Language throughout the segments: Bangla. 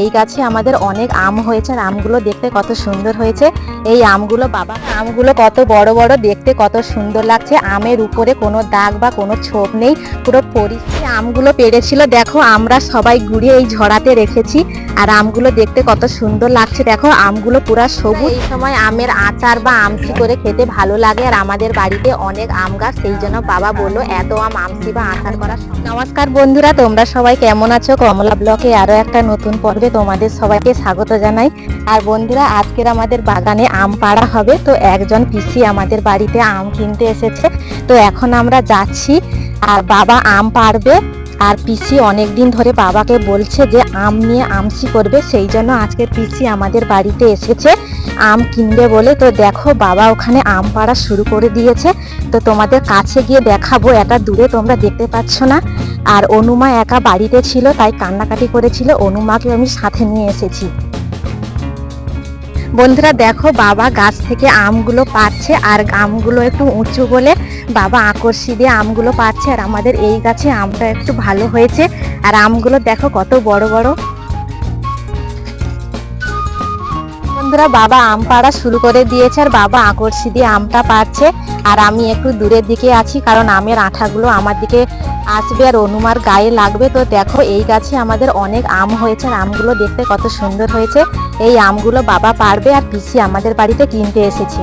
এই গাছে আমাদের অনেক আম হয়েছে আর আমগুলো দেখতে কত সুন্দর হয়েছে। এই আমগুলো, বাবা, আমগুলো কত বড় বড় দেখতে কত সুন্দর লাগছে। আমের উপরে কোনো দাগ বা কোনো ছোপ নেই, পুরো পরিষ্কার। আমগুলো পেরেছিল, দেখো, আমরা সবাই ঘুরিয়ে এই ঝরাতে রেখেছি আর আমগুলো দেখতে কত সুন্দর লাগছে। দেখো, আমগুলো পুরা সবুজ। এই সময় আমের আচার বা আমসি করে খেতে ভালো লাগে আর আমাদের বাড়িতে অনেক আম গাছ, সেই জন্য বাবা বলল, এত আম আমসি বা আচার করা। নমস্কার বন্ধুরা, তোমরা সবাই কেমন আছো? কমলা ব্লকে আরও একটা নতুন পর্বে তোমাদের সবাইকে, স্বাগত জানাই। আর বন্ধুরা, আজকের আমাদের বাগানে আম পাড়া হবে। তো একজন পিসি আমাদের বাড়িতে আম কিনতে এসেছে। তো এখন আমরা যাচ্ছি, আর বাবা আম পাড়বে। আর পিসি অনেক দিন ধরে বাবাকে বলছে যে, আম নিয়ে আমসি করবে। সেই জন্য আজকের পিসি আমাদের বাড়িতে এসেছে আম কিনবে বলে। তো দেখো, বাবা ওখানে আম পাড়া শুরু করে দিয়েছে। তো তোমাদের কাছে গিয়ে দেখাবো, এটা দূরে তোমরা দেখতে পাচ্ছ না। আর অনুমা একা বাড়িতে ছিল, তাই কান্নাকাটি করেছিল। অনুমাকে আমি সাথে নিয়ে এসেছি। বন্ধুরা, দেখো, বাবা গাছ থেকে আমগুলো পাচ্ছে, আর আমগুলো একটু উঁচু বলে বাবা আকর্ষি দিয়ে আমগুলো পাচ্ছে, আর আমাদের এই গাছে আমটা একটু ভালো হয়েছে। আর আমগুলো দেখো কত বড় বড়। বন্ধুরা, বাবা আম পাড়া শুরু করে দিয়েছে আর বাবা আকর্ষি দিয়ে আমটা পাচ্ছে আর আমি একটু দূরের দিকে আছি, কারণ আমের আঠাগুলো আমার দিকে আসবে আর অনুমার গায়ে লাগবে। তো দেখো, এই গাছে আমাদের অনেক আম হয়েছে আর আমগুলো দেখতে কত সুন্দর হয়েছে। এই আমগুলো বাবা পারবে আর পিসি আমাদের বাড়িতে কিনতে এসেছে।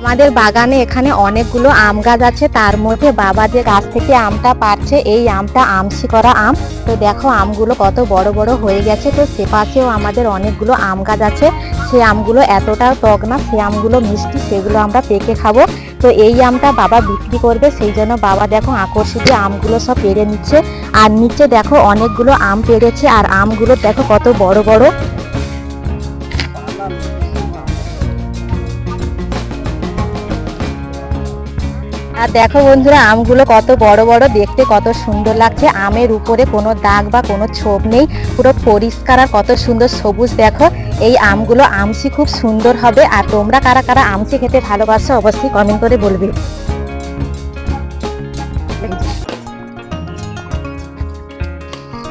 আমাদের বাগানে এখানে অনেকগুলো আম গাছ আছে। তার মধ্যে বাবা যে গাছ থেকে আমটা পাচ্ছে, এই আমটা আমসি করা আম। তো দেখো আমগুলো কত বড় বড় হয়ে গেছে। তো সে পাশেও আমাদের অনেকগুলো আম গাছ আছে। সে আমগুলো এতটাও টক না, সে আমগুলো মিষ্টি, সেগুলো আমরা পেকে খাব। তো এই আমটা বাবা বিক্রি করবে, সেই জন্য বাবা দেখো আকর্ষিত আমগুলো সব পেরে নিচ্ছে। আর নিচে দেখো অনেকগুলো আম পেরেছে আর আমগুলো দেখো কত বড় বড়। আর দেখো বন্ধুরা, আমগুলো কত বড় বড়, দেখতে কত সুন্দর লাগছে। আমের উপরে কোনো দাগ বা কোনো ছোপ নেই, পুরো পরিষ্কার আর কত সুন্দর সবুজ। দেখো, এই আমগুলো আমসি খুব সুন্দর হবে। আর তোমরা কারা কারা আমসি খেতে ভালোবাসো, অবশ্যই কমেন্ট করে বলবে।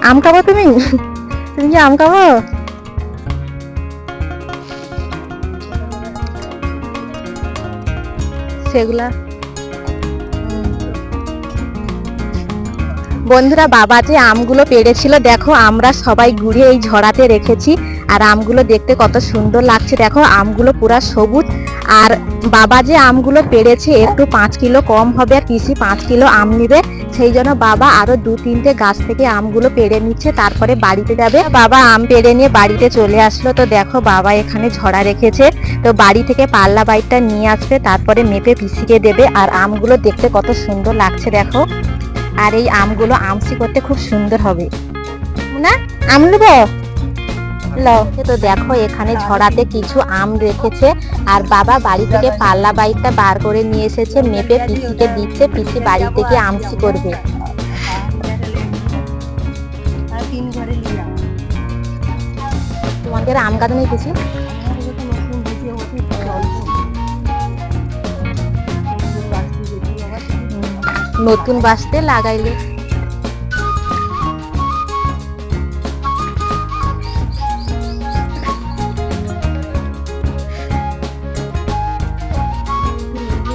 আম খাব তুমি? তুমি আম খাব? সেগুলা বন্ধুরা, বাবা যে আমগুলো পেড়েছিল দেখো আমরা সবাই ঘুরে এই ঝরাতে রেখেছি, আর আমগুলো দেখতে কত সুন্দর লাগছে। দেখো, আমগুলো পুরা সবুজ, আর বাবা যে আমগুলো পেড়েছে একটু পাঁচ কিলো কম হবে, আর পিসি পাঁচ কিলো আম নিবে। সেই জন্য বাবা আরও দু তিনটে গাছ থেকে আমগুলো পেড়ে নিচ্ছে, তারপরে বাড়িতে যাবে। বাবা আম পেড়ে নিয়ে বাড়িতে চলে আসলো। তো দেখো, বাবা এখানে ঝরা রেখেছে। তো বাড়ি থেকে পাল্লা বাইটটা নিয়ে আসবে, তারপরে মেপে পিসিকে দেবে, আর আমগুলো দেখতে কত সুন্দর লাগছে, দেখো। আর এই আমগুলো আমসি করতে খুব সুন্দর হবে। না আম নেব? তো দেখো, এখানে ঝড়াতে কিছু আম রেখেছে। আর বাবা বাড়ি থেকে পাল্লা বাইকটা বার করে নিয়ে এসেছে, মেপে পিসিকে দিচ্ছে, পিসি বাড়ি থেকে আমসি করবে। তোমাদের আম গাছ নেই পিসি? নতুন বাসতে লাগাইলে।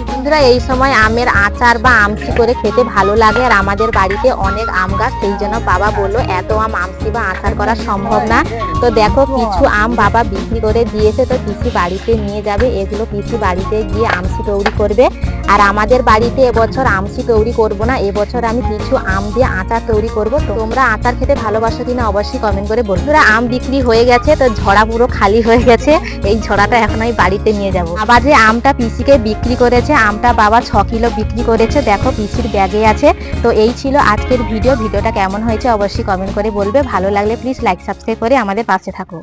বন্ধুরা, এই সময় আমের আচার বা আমসি করে খেতে ভালো লাগে আর আমাদের বাড়িতে অনেক আম গাছ, সেই জন্য বাবা বলল, এত আম আমসি বা আচার করা সম্ভব না। তো দেখো, কিছু আম বাবা বিক্রি করে দিয়েছে, তো পিসি বাড়িতে নিয়ে যাবে। এগুলো পিসি বাড়িতে গিয়ে আমসি তৈরি করবে। আর আমাদের বাড়িতে এবছর আমসি তৈরি করব না? এবছর আমি কিছু আম দিয়ে আচার তৈরি করব। তোমরা আচার খেতে ভালোবাসো কিনা অবশ্যই কমেন্ট করে বন্ধুরা, আম বিক্রি হয়ে গেছে তো ঝড়া পুরো খালি হয়ে গেছে। এই ঝড়াটা এখন আমি বাড়িতে নিয়ে যাব। আবার যে আমটা পিসিকে বিক্রি করেছে আমটা বাবা ছ কিলো বিক্রি করেছে। দেখো পিসির ব্যাগে আছে। তো এই ছিল আজকের ভিডিও। ভিডিওটা কেমন হয়েছে অবশ্যই কমেন্ট করে বলবে। ভালো লাগলে প্লিজ লাইক সাবস্ক্রাইব করে আমাদের পাশে থাকো।